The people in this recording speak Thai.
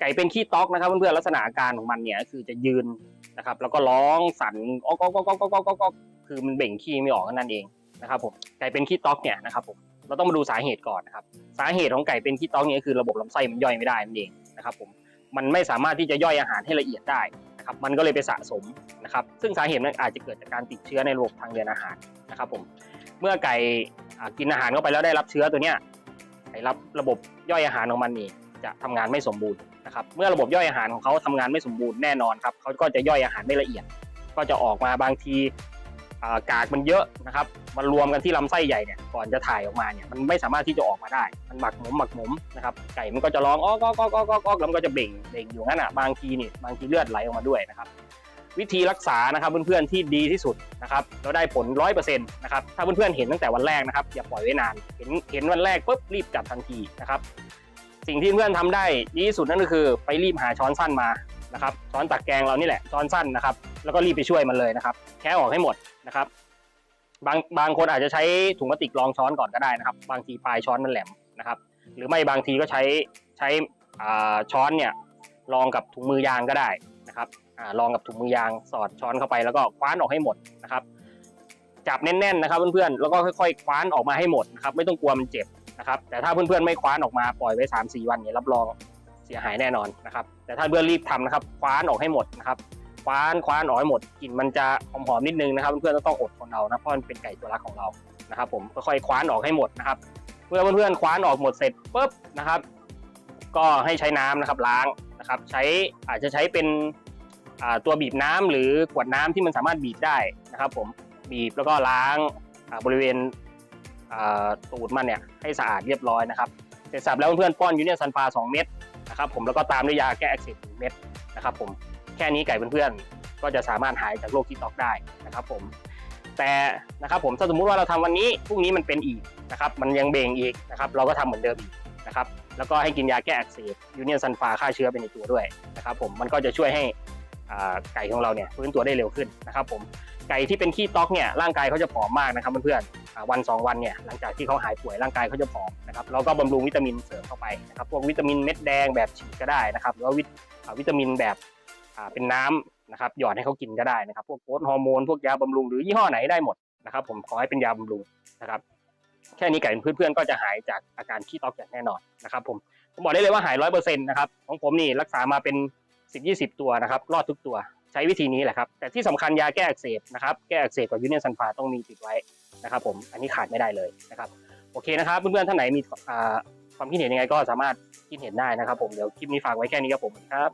ไก่เป็นขี้ต๊อกนะครับเพื่อนๆลักษณะอาการของมันเนี่ยคือจะยืนนะครับ แล้วก็ร้องสั่นอ๊อกอ๊อกอ๊อกอ๊อกอ๊อกอ๊อกคือมันเบ่งขี้ไม่ออกนั่นเองนะครับผมไก่เป็นขี้ต๊อกเนี่ยนะครับผมเราต้องมาดูสาเหตุก่อนนะครับสาเหตุของไก่เป็นขี้ต๊อกเนี่ยคือระบบลำไส้มันย่อยไม่ได้นั่นเองนะครับผมมันไม่สามารถที่จะย่อยอาหารให้ละเอียดได้นะครับมันก็เลยไปสะสมนะครับ ซึ่งสาเหตุนั้นอาจจะเกิดจากการติดเชื้อในระบบทางเดินอาหารนะครับผมเมื่อไก่กินอาหารเข้าไปแล้วได้รับเชื้อตัวเนี้ยไอ้รับระบบย่อยอาหารของมันนี่ จะทำงานไม่สมบูรณ์นะครับเมื่อระบบย่อยอาหารของเขาทำงานไม่สมบูรณ์แน่นอนครับเขาก็จะย่อยอาหารไม่ละเอียด ก็จะออกมาบางทีกากมันเยอะนะครับมันรวมกันที่ลำไส้ใหญ่เนี่ยก่อนจะถ่ายออกมาเนี่ยมันไม่สามารถที่จะออกมาได้ มันหมักหมมหมักหมมนะครับไก่มันก็จะร้องอ้อกอ้อกอ้อกอ้อกอ้อกแล้วมันก็จะเบ่งเบ่งอยู่งั้นอะบางทีนี่บางทีเลือดไหลออกมาด้วยนะครับวิธีรักษานะครับเพื่อนๆที่ดีที่สุดนะครับแล้วได้ผลร้อยเปอร์เซ็นต์นะครับถ้าเพื่อนๆเห็นตั้งแต่วันแรกนะครับอย่าปล่อยไว้นานเห็นเห็นวันแรกปุ๊บรีบจับทันทีนะครับ สิ่งที่เพื่อนทำได้ดีที่สุดนั่นก็คือ ไปรีบหาช้อนสั้นมานะครับช้อนตักแกงเรานี่แหละช้อนสั้นนะครับ แล้วก็รีบไปช่วยมันเลยนะครับ แค่ออกให้หมดนะครับ บางบางคนอาจจะใช้ถุงพลาสติกรองช้อนก่อนก็ได้นะครับ บางทีปลายช้อนมันแหลมนะครับ หรือไม่บางทีก็ใช้ใช้ช้อนเนี่ยรองกับถุงมือยางก็ได้นะครับอ่าลองกับถุงมือยางสอดช้อนเข้าไปแล้วก็คว้านออกให้หมดนะครับจับแน่นๆนะครับเพื่อนๆแล้วก็ค่อยๆคว้านออกมาให้หมดนะครับไม่ต้องกลัวมันเจ็บ นะครับแต่ถ้าเพื่อนๆไม่คว้านออกมาปล่อยไว้3าสี่วันเนี่ยรับรองเสียหายแน่นอนนะครับแต่ถ้าเพื่อนรีบทำนะครับคว้านออกให้หมดนะครับคว้านคว้านออกให้หมดกลิ่นมันจะหอมๆนิดนึงนะครับเพื่อนๆต้องอดทนเอานะเพราะมันเป็นไก่ตัวรักของเรานะครับผมค่อยๆคว้านออกให้หมดนะครับเมื่อเพื่อนๆคว้านออกหมดเสร็จปุ๊บนะครับ ก็ให้ใช้น้ำนะครับล้างนะครับใช้อาจจะใช้เป็นอ่าตัวบีบน้ำหรือขวดน้ำที่มันสามารถบีบได้นะครับ ผมบีบแล้วก็ล้างอ่าบริเวณ ตูดมันเนี่ยให้สะอาดเรียบร้อยนะครับ เสร็จสับแล้วเพื่อนๆป้อนยูเนียนซันฟา2เม็ดนะครับผมแล้วก็ตามด้วยยาแก้อักเสบ1เม็ดนะครับผมแค่นี้ไก่เพื่อนๆก็จะสามารถหายจากโรคที่ตอกได้นะครับผมแต่นะครับผมถ้าสมมุติว่าเราทำวันนี้พรุ่งนี้มันเป็นอีกนะครับมันยังเบ่งอีกนะครับเราก็ทำเหมือนเดิมอีกนะครับแล้วก็ให้กินยาแก้อักเสบยูเนียนซันฟาฆ่าเชื้อไปในตัวด้วยนะครับผมมันก็จะช่วยให้ไก่ของเราเนี่ยฟื้นตัวได้เร็วขึ้นนะครับผมไก่ที่เป็นขี้ต๊อกเนี่ยร่างกายเขาจะผอมมากนะครับเพื่อนๆ วันสองวันเนี่ยหลังจากที่เขาหายป่วยร่างกายเขาจะผอมนะครับเราก็บำรุงวิตามินเสริมเข้าไปนะครับพวกวิตามินเม็ดแดงแบบฉีดก็ได้นะครับหรือว่าวิตามินแบบเป็นน้ำนะครับหยอดให้เขากินก็ได้นะครับ พวกโกรทฮอร์โมนพวกยาบำรุงหรือยี่ห้อไหนได้หมดนะครับ ผมขอให้เป็นยาบำรุงนะครับ แค่นี้ไก่เพื่อนๆก็จะหายจากอาการขี้ตอกอย่างแน่นอนนะครับ ผมผมบอกได้เลยว่าหายร้อยเปอร์เซ็นต์นะครับของผมนี่รักษามาเป็นสิบยี่สิบตัวนะครับ รอดทุกตัว ใช้วิธีนี้แหละครับ แต่ที่สำคัญยาแก้อักเสบนะครับ แก้อักเสบกับยูเนียนซันฟาต้องมีติดไว้นะครับ ผม อันนี้ขาดไม่ได้เลยนะครับ โอเคนะครับ เพื่อนๆ ท่านไหนมีความคิดเห็นยังไงก็สามารถคิดเห็นได้นะครับ ผม เดี๋ยวคลิปนี้ฝากไว้แค่นี้ครับผมครับ